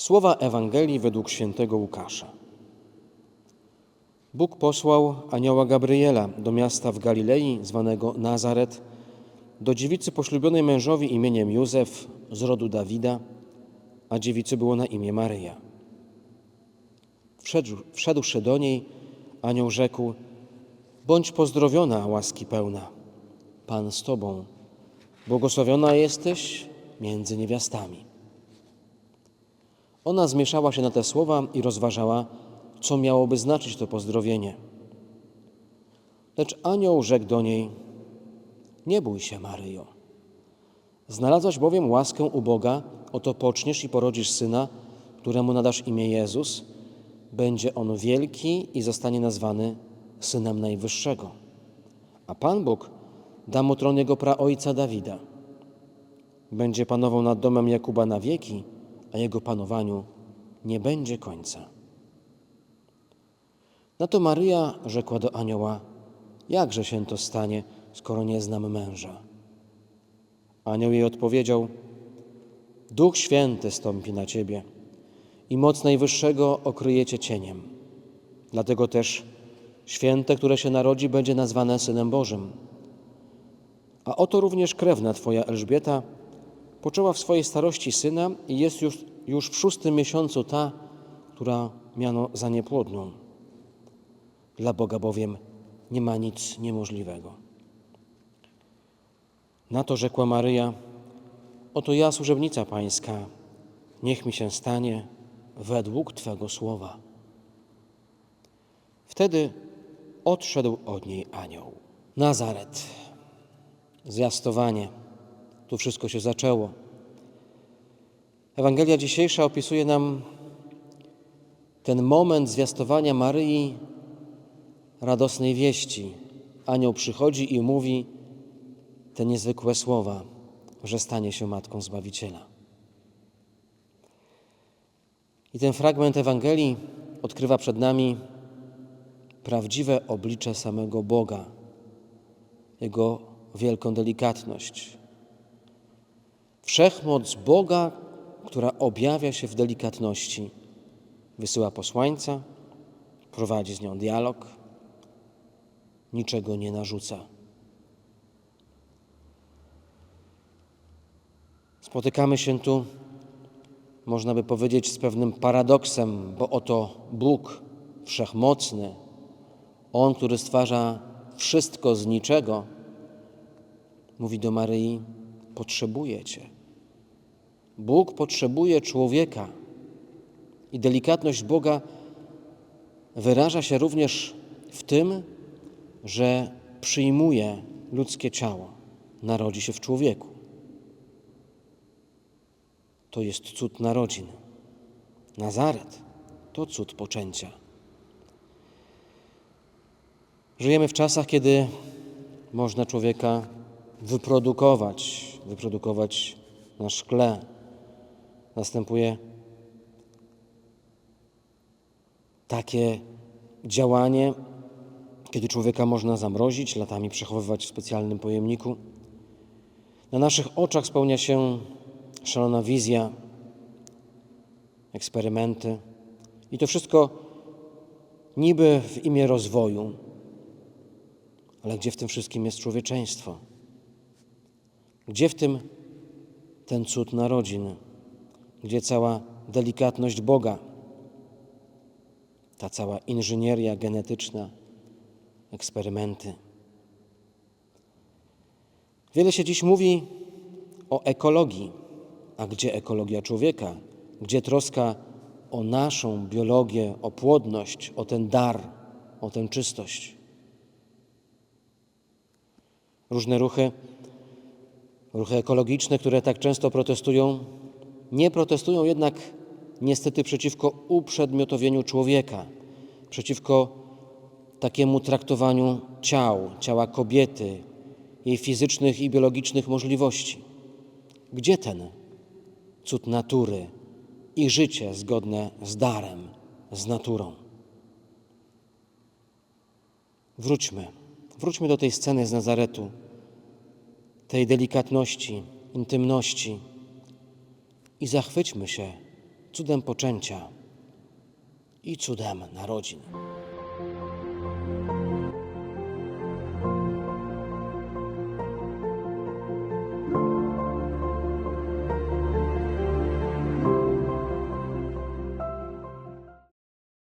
Słowa Ewangelii według świętego Łukasza. Bóg posłał anioła Gabriela do miasta w Galilei zwanego Nazaret, do dziewicy poślubionej mężowi imieniem Józef z rodu Dawida, a dziewicy było na imię Maryja. Wszedł, wszedłszy do niej, anioł rzekł: Bądź pozdrowiona, łaski pełna, Pan z tobą, błogosławiona jesteś między niewiastami. Ona zmieszała się na te słowa i rozważała, co miałoby znaczyć to pozdrowienie. Lecz anioł rzekł do niej: Nie bój się, Maryjo. Znalazłaś bowiem łaskę u Boga, oto poczniesz i porodzisz syna, któremu nadasz imię Jezus. Będzie on wielki i zostanie nazwany synem Najwyższego. A Pan Bóg da mu tron jego praojca Dawida. Będzie panował nad domem Jakuba na wieki, a jego panowaniu nie będzie końca. Na to Maryja rzekła do anioła: Jakże się to stanie, skoro nie znam męża? Anioł jej odpowiedział: Duch Święty stąpi na ciebie i moc Najwyższego okryje cię cieniem. Dlatego też święte, które się narodzi, będzie nazwane Synem Bożym. A oto również krewna twoja Elżbieta poczęła w swojej starości syna i jest już, już w szóstym miesiącu ta, która miano za niepłodną. Dla Boga bowiem nie ma nic niemożliwego. Na to rzekła Maryja: Oto ja, służebnica Pańska, niech mi się stanie według Twego słowa. Wtedy odszedł od niej anioł. Nazaret, zwiastowanie. Tu wszystko się zaczęło. Ewangelia dzisiejsza opisuje nam ten moment zwiastowania Maryi radosnej wieści. Anioł przychodzi i mówi te niezwykłe słowa, że stanie się matką Zbawiciela. I ten fragment Ewangelii odkrywa przed nami prawdziwe oblicze samego Boga, Jego wielką delikatność. Wszechmoc Boga, która objawia się w delikatności, wysyła posłańca, prowadzi z nią dialog, niczego nie narzuca. Spotykamy się tu, można by powiedzieć, z pewnym paradoksem, bo oto Bóg wszechmocny, On, który stwarza wszystko z niczego, mówi do Maryi: Potrzebuję Cię. Bóg potrzebuje człowieka i delikatność Boga wyraża się również w tym, że przyjmuje ludzkie ciało, narodzi się w człowieku. To jest cud narodzin. Nazaret to cud poczęcia. Żyjemy w czasach, kiedy można człowieka wyprodukować, wyprodukować na szkle. Następuje takie działanie, kiedy człowieka można zamrozić, latami przechowywać w specjalnym pojemniku. Na naszych oczach spełnia się szalona wizja, eksperymenty i to wszystko niby w imię rozwoju. Ale gdzie w tym wszystkim jest człowieczeństwo? Gdzie w tym ten cud narodzin? Gdzie cała delikatność Boga? Ta cała inżynieria genetyczna, eksperymenty. Wiele się dziś mówi o ekologii. A gdzie ekologia człowieka? Gdzie troska o naszą biologię, o płodność, o ten dar, o tę czystość? Różne ruchy, ruchy ekologiczne, które tak często protestują, nie protestują jednak niestety przeciwko uprzedmiotowieniu człowieka, przeciwko takiemu traktowaniu ciał, ciała kobiety, jej fizycznych i biologicznych możliwości. Gdzie ten cud natury i życie zgodne z darem, z naturą? Wróćmy, wróćmy do tej sceny z Nazaretu, tej delikatności, intymności i zachwyćmy się cudem poczęcia i cudem narodzin.